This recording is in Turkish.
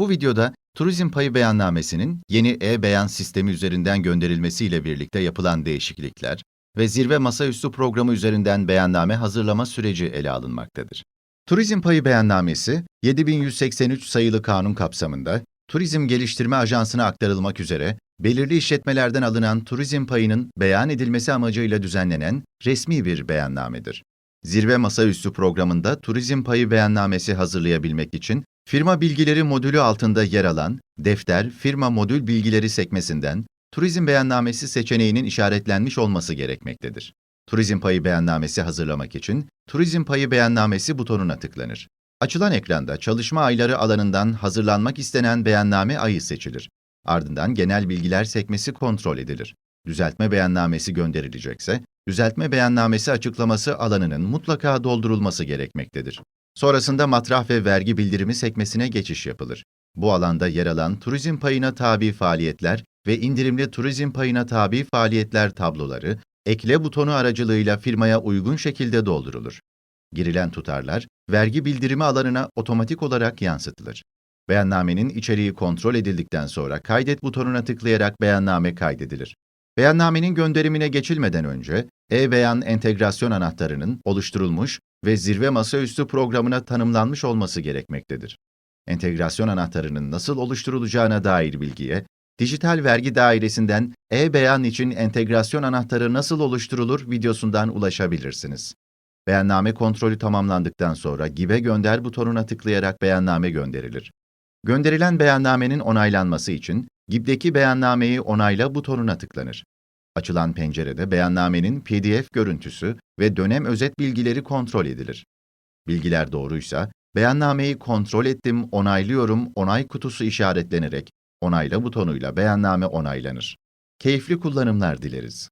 Bu videoda turizm payı beyannamesinin yeni e-beyan sistemi üzerinden gönderilmesiyle birlikte yapılan değişiklikler ve zirve masaüstü programı üzerinden beyanname hazırlama süreci ele alınmaktadır. Turizm payı beyannamesi 7183 sayılı kanun kapsamında Turizm Geliştirme Ajansı'na aktarılmak üzere belirli işletmelerden alınan turizm payının beyan edilmesi amacıyla düzenlenen resmi bir beyannamedir. Zirve Masaüstü programında turizm payı beyannamesi hazırlayabilmek için firma bilgileri modülü altında yer alan defter firma modül bilgileri sekmesinden turizm beyannamesi seçeneğinin işaretlenmiş olması gerekmektedir. Turizm payı beyannamesi hazırlamak için turizm payı beyannamesi butonuna tıklanır. Açılan ekranda çalışma ayları alanından hazırlanmak istenen beyanname ayı seçilir. Ardından genel bilgiler sekmesi kontrol edilir. Düzeltme beyannamesi gönderilecekse, düzeltme beyannamesi açıklaması alanının mutlaka doldurulması gerekmektedir. Sonrasında matrah ve vergi bildirimi sekmesine geçiş yapılır. Bu alanda yer alan turizm payına tabi faaliyetler ve indirimli turizm payına tabi faaliyetler tabloları, ekle butonu aracılığıyla firmaya uygun şekilde doldurulur. Girilen tutarlar, vergi bildirimi alanına otomatik olarak yansıtılır. Beyannamenin içeriği kontrol edildikten sonra kaydet butonuna tıklayarak beyanname kaydedilir. Beyannamenin gönderimine geçilmeden önce e-beyan entegrasyon anahtarının oluşturulmuş ve zirve masaüstü programına tanımlanmış olması gerekmektedir. Entegrasyon anahtarının nasıl oluşturulacağına dair bilgiye, Dijital Vergi Dairesi'nden e-beyan için entegrasyon anahtarı nasıl oluşturulur videosundan ulaşabilirsiniz. Beyanname kontrolü tamamlandıktan sonra Give Gönder butonuna tıklayarak beyanname gönderilir. Gönderilen beyannamenin onaylanması için GİB'deki beyannameyi onayla butonuna tıklanır. Açılan pencerede beyannamenin PDF görüntüsü ve dönem özet bilgileri kontrol edilir. Bilgiler doğruysa, beyannameyi kontrol ettim, onaylıyorum, onay kutusu işaretlenerek onayla butonuyla beyanname onaylanır. Keyifli kullanımlar dileriz.